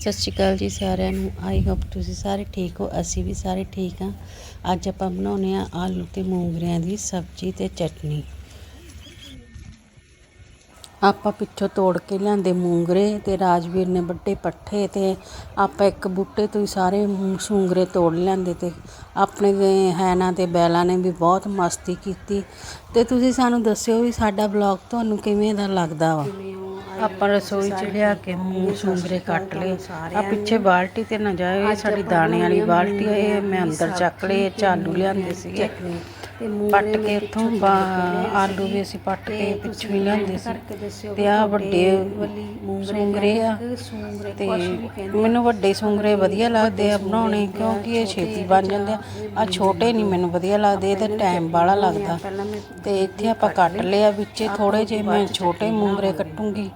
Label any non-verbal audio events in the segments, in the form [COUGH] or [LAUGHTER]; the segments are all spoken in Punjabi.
ਸਤਿ ਸ਼੍ਰੀ ਅਕਾਲ ਜੀ ਸਾਰਿਆਂ ਨੂੰ। ਆਈ ਹੋਪ ਤੁਸੀਂ ਸਾਰੇ ਠੀਕ ਹੋ, ਅਸੀਂ ਵੀ ਸਾਰੇ ਠੀਕ ਹਾਂ। ਅੱਜ ਆਪਾਂ ਬਣਾਉਨੇ ਆ ਆਲੂ ਤੇ ਮੂੰਗਰਿਆਂ ਦੀ ਸਬਜ਼ੀ ਤੇ ਚਟਨੀ। ਆਪਾਂ ਪਿੱਛੋਂ ਤੋੜ ਕੇ ਲਿਆਂਦੇ ਮੂੰਗਰੇ ਤੇ ਰਾਜਵੀਰ ਨੇ ਵੱਡੇ ਪੱਠੇ ਤੇ ਆਪਾਂ ਇੱਕ ਬੂਟੇ ਤੋਂ ਹੀ ਸਾਰੇ ਸੂੰਗਰੇ ਤੋੜ ਲਿਆਂਦੇ ਤੇ ਆਪਣੇ ਹੈਨਾ ਤੇ ਬੈਲਾ ਨੇ ਵੀ ਬਹੁਤ ਮਸਤੀ ਕੀਤੀ। ਤੇ ਤੁਸੀਂ ਸਾਨੂੰ ਦੱਸਿਓ ਵੀ ਸਾਡਾ ਬਲੌਗ ਤੁਹਾਨੂੰ ਕਿਵੇਂ ਦਾ ਲੱਗਦਾ ਵਾ? ਆਪਾਂ ਰਸੋਈ ਚ ਲਿਆ ਕੇ ਮੂੰਗ ਸੂੰਗਰੇ ਕੱਟ ਲਏ। ਆ ਪਿੱਛੇ ਬਾਲਟੀ ਤੇ ਨਾ ਜਾਏ ਸਾਡੀ ਦਾਣੇ ਵਾਲੀ ਬਾਲਟੀ ਇਹ ਮੈਂ ਅੰਦਰ ਚੱਕ ਲਏ ਇਹ 'ਚ ਆਲੂ ਲਿਆਂਦੇ ਸੀਗੇ। ਪੱਟ ਕੇ ਬਾ- ਆਲੂ ਵੀ ਅਸੀਂ ਪੱਟ ਕੇ ਪਿੱਛੋਂ ਹੀ ਲਿਆਂਦੇ ਸੀ। ਤੇ ਆ ਵੱਡੇ ਸੂੰਗਰੇ ਆ। ਤੇ ਮੈਨੂੰ ਵੱਡੇ ਸੂੰਗਰੇ ਵਧੀਆ ਲੱਗਦੇ ਆ ਬਣਾਉਣੇ ਕਿਉਂਕਿ ਇਹ ਛੇਤੀ ਬਣ ਜਾਂਦੇ ਆ। ਆ ਛੋਟੇ ਨਹੀਂ ਮੈਨੂੰ ਵਧੀਆ ਲੱਗਦੇ ਇਹਦਾ ਟਾਈਮ ਬਾਹਲਾ ਲੱਗਦਾ। ਤੇ ਇੱਥੇ ਆਪਾਂ ਕੱਟ ਲਿਆ ਵਿੱਚੇ ਥੋੜੇ ਜਿਹੇ ਮੈਂ ਛੋਟੇ ਮੂੰਗਰੇ ਕੱਟੂੰਗੀ।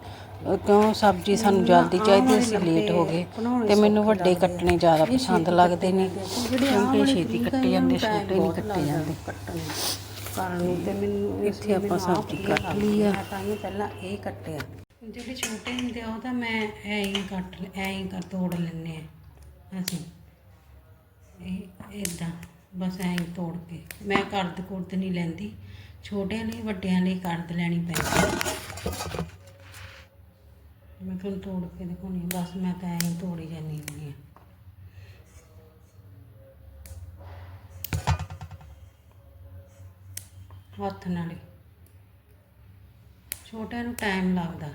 ਕਿਉਂ ਸਬਜ਼ੀ ਸਾਨੂੰ ਜਲਦੀ ਚਾਹੀਦੀ ਅਸੀਂ ਲੇਟ ਹੋ ਗਏ ਤੇ ਮੈਨੂੰ ਵੱਡੇ ਕੱਟਣੇ ਜ਼ਿਆਦਾ ਪਸੰਦ ਲੱਗਦੇ ਨੇ ਕਿਉਂਕਿ ਛੇਤੀ ਕੱਟੇ ਜਾਂਦੇ ਛੋਟੇ ਨਹੀਂ ਕੱਟੇ ਜਾਂਦੇ। ਕਰਨ ਤੇ ਮੈਨੂੰ ਇੱਥੇ ਆਪਾਂ ਸਬਜ਼ੀ ਕੱਟ ਲਈ ਆ। ਤਾਂ ਹੀ ਪਹਿਲਾਂ ਇਹ ਕੱਟਿਆ। ਜਿਹੜੇ ਛੋਟੇ ਹੁੰਦੇ ਆ ਉਹ ਤਾਂ ਮੈਂ ਐਂ ਹੀ ਕੱਟ ਐਂ ਹੀ ਕਰ ਤੋੜ ਲੈਂਦੇ ਆ। ਅਸੀਂ ਇਹ ਇਦਾਂ ਬਸ ਐਂ ਹੀ ਤੋੜ ਕੇ। ਮੈਂ ਕਰਦ ਕੁਰਦ ਨਹੀਂ ਲੈਂਦੀ। ਛੋਟਿਆਂ ਲਈ ਵੱਡਿਆਂ ਲਈ ਕਰਦ ਲੈਣੀ ਪੈਂਦੀ। ਤੁਹਾਨੂੰ ਤੋੜ ਕੇ ਦਿਖਾਉਣੀ ਆ, ਬਸ ਮੈਂ ਤਾਂ ਐਂ ਤੋੜੀ ਜਾਂਦੀ ਹੁੰਦੀ ਆ। ਹੱਥ ਨਾਲ ਹੀ। ਛੋਟਿਆਂ ਨੂੰ ਟਾਈਮ ਲੱਗਦਾ।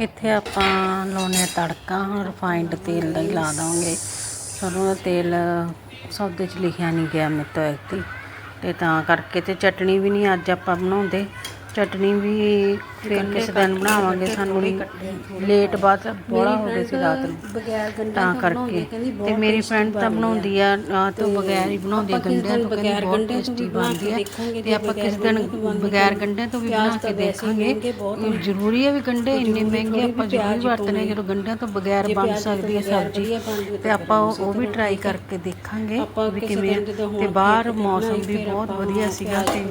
ਇੱਥੇ ਆਪਾਂ ਲਾਉਣੇ ਤੜਕਾ ਰਿਫਾਈਨਡ ਤੇਲ ਦਾ ਹੀ ਲਾ ਦਾਂਗੇ। ਸਰੋਂ ਦਾ ਤੇਲ ਸੌਦੇ 'ਚ ਲਿਖਿਆ ਨਹੀਂ ਗਿਆ ਮੇਰੇ ਤੋਂ ਐਤੀ ਅਤੇ ਤਾਂ ਕਰਕੇ ਤੇ ਚਟਣੀ ਵੀ ਨਹੀਂ ਅੱਜ ਆਪਾਂ ਬਣਾਉਂਦੇ। ਚਟਣੀ ਵੀ ਫਿਰ ਕਿਸੇ ਦਿਨ ਬਣਾਵਾਂਗੇ ਸਾਨੂੰ ਲੇਟ ਬਾਅਦ ਬੜਾ ਹੋ ਸੀ ਰਾਤ ਨੂੰ। ਬਗੈਰ ਗੰਢੇ ਤਾਂ ਕਰਕੇ। ਤੇ ਮੇਰੀ ਫਰੈਂਡ ਤਾਂ ਬਣਾਉਂਦੀ ਆ ਆ ਤੇ ਬਗੈਰ ਹੀ ਬਣਾਉਂਦੀ ਆ ਗੰਢਿਆਂ ਤੋਂ ਕਹਿੰਦੀ ਬਹੁਤ ਟੇਸਟੀ ਬਣਦੀ ਆ ਤੇ ਆਪਾਂ ਕਿਸ ਦਿਨ ਬਗੈਰ ਗੰਢਿਆਂ ਤੋਂ ਵੀ ਬਣਾ ਕੇ ਦੇਖਾਂਗੇ। ਜ਼ਰੂਰੀ ਹੈ ਵੀ ਗੰਢੇ ਇੰਨੇ ਮਹਿੰਗੇ ਆਪਾਂ ਜ਼ਰੂਰ ਵਰਤਨੇ ਜਦੋਂ ਗੰਢਿਆਂ ਤੋਂ ਬਗੈਰ ਬਣ ਸਕਦੀ ਹੈ ਸਬਜ਼ੀ। ਤੇ ਆਪਾਂ ਉਹ ਵੀ ਟਰਾਈ ਕਰਕੇ ਦੇਖਾਂਗੇ ਵੀ ਕਿਵੇਂ। ਤੇ ਬਾਹਰ ਮੌਸਮ ਵੀ ਬਹੁਤ ਵਧੀਆ ਸੀਗਾ ਤੇ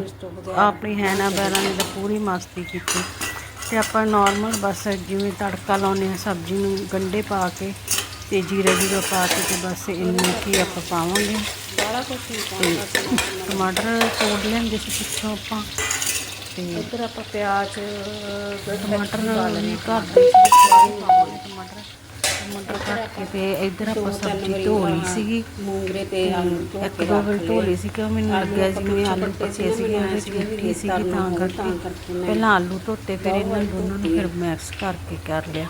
ਆਪਣੀ ਹੈਨਾ ਬੈਰਾਂ ਨੇ ਤਾਂ ਪੂਰੀ ਮਸਤੀ ਕੀਤੀ ਤੇ ਆਪਾਂ ਨਾਰਮਲ ਬਸ ਜਿਵੇਂ ਤੜਕਾ ਲਾਉਂਦੇ ਆ ਸਬਜ਼ੀ ਨੂੰ ਗੰਢੇ ਪਾ ਕੇ ਤੇ ਜੀਰਾ ਜੀਰਾ ਪਾ ਕੇ ਤੇ ਬਸ ਇੰਨਾ ਕੀ ਆਪਾਂ ਪਾਵਾਂਗੇ। ਟਮਾਟਰ ਤੋੜ ਲੈਂਦੇ ਸੀ ਪਿੱਛੋਂ ਆਪਾਂ। ਤੇ ਇੱਧਰ ਆਪਾਂ ਪਿਆਜ਼ ਟਮਾਟਰ ਵੀ ਘਰ ਦੇ ਪਾਵਾਂਗੇ ਟਮਾਟਰ। ਟਮਾਟਰ ਕੱਟ ਕੇ ਤੇ ਇੱਧਰ ਆਪਾਂ ਸਬਜ਼ੀ ਧੋ ਲਈ ਸੀਗੀ। ਮੂੰਗਰੇ ਤੇ ਆਲੂ ਧੋ ਇੱਕ ਦੋ ਵਾਰ ਧੋ ਲਈ ਸੀ ਕਿ ਮੈਨੂੰ ਲੱਗਿਆ ਜਿਵੇਂ ਆਲੂ ਪੱਕੇ ਸੀਗੇ ਉਹਦੇ ਵਿੱਚ ਮਿੱਟੀ ਸੀਗੀ ਤਾਂ ਕਰਕੇ। ਪਹਿਲਾਂ ਆਲੂ ਧੋਤੇ ਫਿਰ ਇਹਨਾਂ ਦੋਨਾਂ ਨੂੰ ਫਿਰ ਮਿਕਸ ਕਰਕੇ ਕਰ ਲਿਆ।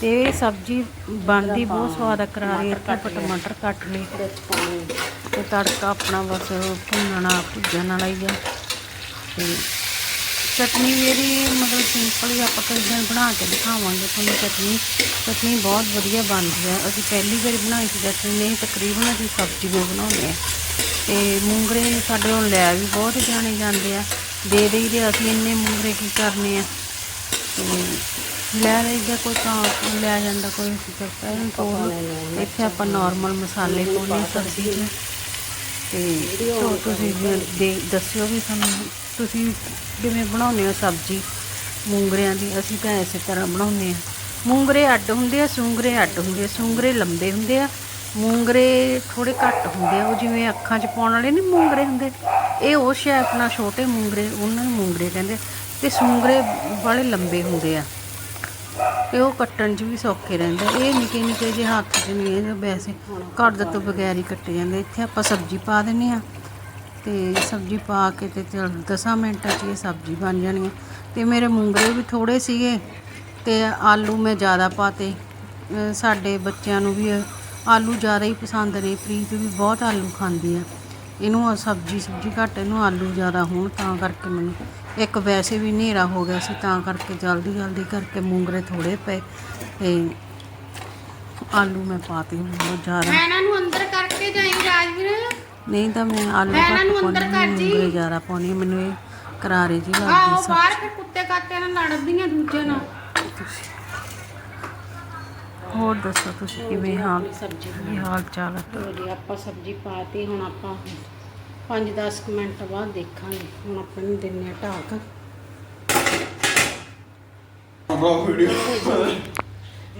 ਤੇ ਇਹ ਸਬਜ਼ੀ ਬਣਦੀ ਬਹੁਤ ਸਵਾਦ ਆ ਕਰਾਰੀ ਇੱਥੇ ਆਪਾਂ ਟਮਾਟਰ ਕੱਟ ਲਏ। ਤੇ ਤੜਕਾ ਆਪਣਾ ਬਸ ਭੁੰਨਣਾ ਭੁੱਜਣ ਵਾਲਾ ਹੀ ਆ। ਤੇ ਚਟਨੀ ਵੀ ਇਹਦੀ ਮਤਲਬ ਸਿੰਪਲ ਹੀ ਆਪਾਂ ਕਈ ਦਿਨ ਬਣਾ ਕੇ ਦਿਖਾਵਾਂਗੇ, ਤੁਹਾਨੂੰ ਚਟਨੀ ਚਟਨੀ ਬਹੁਤ ਵਧੀਆ ਬਣਦੀ ਆ ਅਸੀਂ ਪਹਿਲੀ ਵਾਰ ਬਣਾਈ ਸੀ ਚਟਨੀ, ਨਹੀਂ ਤਕਰੀਬਨ ਅਸੀਂ ਸਬਜ਼ੀ ਵੀ ਬਣਾਉਂਦੇ ਆ ਤੇ ਮੂੰਗਰੇ ਸਾਡੇ ਹੁਣ ਲੈ ਵੀ ਬਹੁਤ ਜਾਣੇ ਜਾਂਦੇ ਆ। ਦੇ ਦੇਈਦੇ ਅਸੀਂ ਇੰਨੇ ਮੂੰਗਰੇ ਕੀ ਕਰਨੇ ਆ? ਤੇ ਲੈ ਲਈਦਾ ਕੋਈ ਤਾਂ ਲੈ ਜਾਂਦਾ ਕੋਈ ਕਰਤਾ ਹੈ ਕੋਲ ਇੱਥੇ ਆਪਾਂ ਨਾਰਮਲ ਮਸਾਲੇ ਪਾਉਣੇ ਆ ਸਬਜ਼ੀ 'ਚ। ਤੇ ਤੁਸੀਂ ਦੇ ਦੱਸਿਓ ਵੀ ਸਾਨੂੰ ਤੁਸੀਂ ਜਿਵੇਂ ਬਣਾਉਂਦੇ ਹੋ ਸਬਜ਼ੀ? ਮੂੰਗਰਿਆਂ ਦੀ ਅਸੀਂ ਤਾਂ ਇਸੇ ਤਰ੍ਹਾਂ ਬਣਾਉਂਦੇ ਆ ਮੂੰਗਰੇ ਅੱਡ ਹੁੰਦੇ ਆ, ਸੂੰਗਰੇ ਅੱਡ ਹੁੰਦੇ ਆ, ਸੂੰਗਰੇ ਲੰਬੇ ਹੁੰਦੇ ਆ, ਮੂੰਗਰੇ ਥੋੜੇ ਘੱਟ ਹੁੰਦੇ ਆ। ਉਹ ਜਿਵੇਂ ਅੱਖਾਂ 'ਚ ਪਾਉਣ ਵਾਲੇ ਨਹੀਂ ਮੂੰਗਰੇ ਹੁੰਦੇ? ਇਹ ਉਹ ਸ਼ੇਪ ਨਾਲ ਛੋਟੇ ਮੂੰਗਰੇ, ਉਹਨਾਂ ਨੂੰ ਮੂੰਗਰੇ ਕਹਿੰਦੇ ਆ। ਤੇ ਸੂੰਗਰੇ ਵਾਲੇ ਲੰਬੇ ਹੁੰਦੇ ਆ। ਤੇ ਉਹ ਕੱਟਣ 'ਚ ਵੀ ਸੌਖੇ ਰਹਿੰਦੇ ਇਹ ਨਿੱਕੇ ਨਿੱਕੇ ਜਿਹੇ ਹੱਥ 'ਚ ਨਹੀਂ, ਇਹ ਵੈਸੇ ਘਰ ਤੋਂ ਬਗੈਰ ਹੀ ਕੱਟੇ ਜਾਂਦੇ। ਇੱਥੇ ਆਪਾਂ ਸਬਜ਼ੀ ਪਾ ਦਿੰਨੇ ਆ ਤੇ ਸਬਜ਼ੀ ਪਾ ਕੇ ਤੇ ਚਲ 10 ਮਿੰਟਾਂ 'ਚ ਇਹ ਸਬਜ਼ੀ ਬਣ ਜਾਣੀ ਹੈ ਤੇ ਮੇਰੇ ਮੂੰਗਰੇ ਵੀ ਥੋੜੇ ਸੀਗੇ ਤੇ ਆਲੂ ਮੈਂ ਜ਼ਿਆਦਾ ਪਾਤੇ। ਸਾਡੇ ਬੱਚਿਆਂ ਨੂੰ ਵੀ ਆਲੂ ਜ਼ਿਆਦਾ ਹੀ ਪਸੰਦ ਨੇ। ਪ੍ਰੀਤ ਵੀ ਬਹੁਤ ਆਲੂ ਖਾਂਦੀ ਆ। ਇਹਨੂੰ ਸਬਜ਼ੀ ਸਬਜ਼ੀ ਘੱਟ ਇਹਨੂੰ ਆਲੂ ਜ਼ਿਆਦਾ ਹੋਣ ਤਾਂ ਕਰਕੇ ਮੈਨੂੰ। ਇੱਕ ਵੈਸੇ ਵੀ ਹਨੇਰਾ ਹੋ ਗਿਆ ਸੀ ਤਾਂ ਕਰਕੇ ਜਲਦੀ ਜਲਦੀ ਕਰਕੇ ਮੂੰਗਰੇ ਥੋੜੇ ਪਏ। ਤੇ ਆਲੂ ਮੈਂ ਪਾਤੇ ਬਹੁਤ ਜ਼ਿਆਦਾ। ਇਹਨਾਂ ਨੂੰ ਅੰਦਰ ਕਰਕੇ ਜਾਈ ਰਾਜਵੀਰ। ਨਹੀਂ ਤਾਂ ਮੈਂ ਆਲੂ ਘੱਟ ਨੂੰ ਅੰਦਰ ਪਾਉਂਦੀ ਕਰ ਜੀ। ਮੂੰਗਰੇ ਜ਼ਿਆਦਾ ਪਾਉਣੀ ਮੈਨੂੰ ਇਹ ਕਰਾਰੇ ਜੀ ਆਹੋ ਲੱਗਦੀ ਸਭ ਬਾਹਰ ਫਿਰ ਕੁੱਤੇ ਕਾਤੇ ਨਾਲ ਲੜਦੀਆਂ ਦੂਜੇ ਨਾਲ। ਹੋਰ ਦੱਸੋ ਤੁਸੀਂ ਕਿਵੇਂ ਹਾਲ ਸਬਜ਼ੀ ਕੀ ਹਾਲ ਚਾਲ ਹੈ ਜੀ ਆਪਾਂ ਸਬਜ਼ੀ ਪਾਤੀ ਹੁਣ ਆਪਾਂ 5-10 ਮਿੰਟ ਬਾਅਦ ਦੇਖਾਂਗੇ। ਹੁਣ ਆਪਾਂ ਨੂੰ ਦਿੰਨੇ ਆ ਢਾਕ।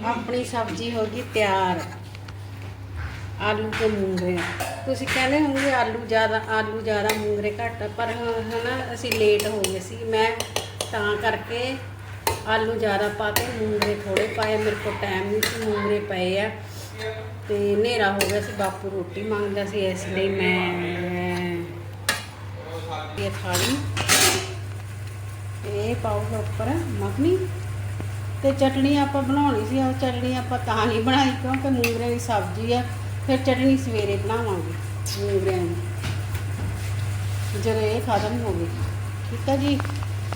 ਆਪਣੀ ਸਬਜ਼ੀ ਹੋ ਗਈ ਤਿਆਰ। ਆਲੂ ਤੇ ਮੂੰਗਰੇ ਤੁਸੀਂ ਕਹਿੰਦੇ ਹੋਗੇ ਆਲੂ ਜ਼ਿਆਦਾ ਆਲੂ ਜ਼ਿਆਦਾ ਮੂੰਗਰੇ ਘੱਟ ਪਰ ਹਨਾ ਅਸੀਂ ਲੇਟ ਹੋ ਗਏ ਸੀ। ਮੈਂ ਤਾਂ ਕਰਕੇ ਆਲੂ ਜ਼ਿਆਦਾ ਪਾ ਕੇ ਮੂੰਗਰੇ ਥੋੜੇ ਪਾਏ। ਮੇਰੇ ਕੋਲ ਟਾਈਮ ਨਹੀਂ ਸੀ, ਮੂੰਗਰੇ ਪਏ ਆ। ਤੇ ਹਨੇਰਾ ਹੋ ਗਿਆ ਸੀ, ਬਾਪੂ ਰੋਟੀ ਮੰਗਦਾ ਸੀ, ਇਸ ਲਈ ਮੈਂ ਇਹ ਥਾਲੀ ਇਹ ਪਾਊਗਾ ਉੱਪਰ ਮੱਖਣੀ। ਤੇ ਚਟਣੀ ਆਪਾਂ ਬਣਾਉਣੀ ਸੀ ਉਹ ਚਟਣੀ ਆਪਾਂ ਤਾਂ ਨਹੀਂ ਬਣਾਈ, ਕਿਉਂਕਿ ਮੂੰਗਰੇ ਦੀ ਸਬਜ਼ੀ ਆ। ਫਿਰ ਚਟਣੀ ਸਵੇਰੇ ਬਣਾਵਾਂਗੇ ਮੂੰਗਰਿਆਂ ਦੀ। ਜਦੋਂ ਇਹ ਖਤਮ ਹੋ ਗਈ। ਠੀਕ ਆ ਜੀ?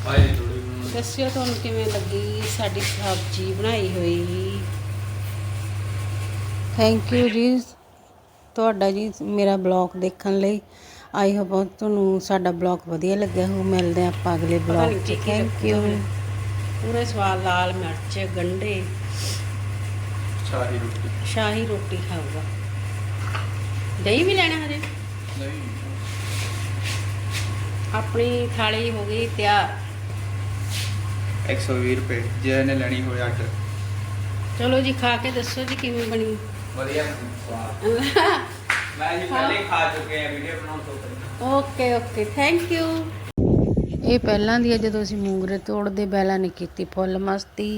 ਥੋੜੀ ਦੱਸਿਓ ਤੁਹਾਨੂੰ ਕਿਵੇਂ ਲੱਗੀ? ਸਾਡੀ ਸਬਜ਼ੀ ਬਣਾਈ ਹੋਈ। ਥੈਂਕ ਯੂ ਜੀ। ਤੁਹਾਡਾ ਜੀ ਮੇਰਾ ਬਲੌਗ ਦੇਖਣ ਲਈ। ਆਈ ਹੋਪ ਤੁਹਾਨੂੰ ਸਾਡਾ ਬਲੌਗ ਵਧੀਆ ਲੱਗਿਆ ਹੋ ਮਿਲਦੇ ਹਾਂ ਆਪਾਂ ਅਗਲੇ ਬਲੌਗ 'ਚ ਥੈਂਕ ਯੂ ਪੂਰੇ ਸਵਾਦ ਲਾਲ ਮਿਰਚ ਗੰਢੇ। ਸ਼ਾਹੀ ਰੋਟੀ। ਸ਼ਾਹੀ ਰੋਟੀ ਖਾਊਗਾ। ਦਹੀਂ ਵੀ ਲੈਣਾ ਹਜੇ? ਨਹੀਂ। ਆਪਣੀ ਥਾਲੀ ਹੋ ਗਈ ਤਿਆਰ। 120 ਰੁਪਏ ਜੇ ਨੇ ਲੈਣੀ ਹੋਏ ਅੱਡ ਚਲੋ ਜੀ ਖਾ ਕੇ ਦੱਸੋ ਜੀ ਕਿਵੇਂ ਬਣੀ। ਵਧੀਆ ਸਵਾਦ। [LAUGHS] ਮੈਂ ਜੀ ਪਹਿਲੇ ਖਾ ਚੁੱਕੇ ਆ ਵੀਡੀਓ ਬਣਾਉਣ ਤੋਂ ਪਹਿਲਾਂ। Okay okay thank you. ਇਹ ਪਹਿਲਾਂ ਦੀ ਜਦੋਂ ਅਸੀਂ ਮੂੰਗਰੇ ਤੋੜਦੇ ਬੈਲਾ ਨੇ ਕੀਤੀ ਫੁੱਲ ਮਸਤੀ।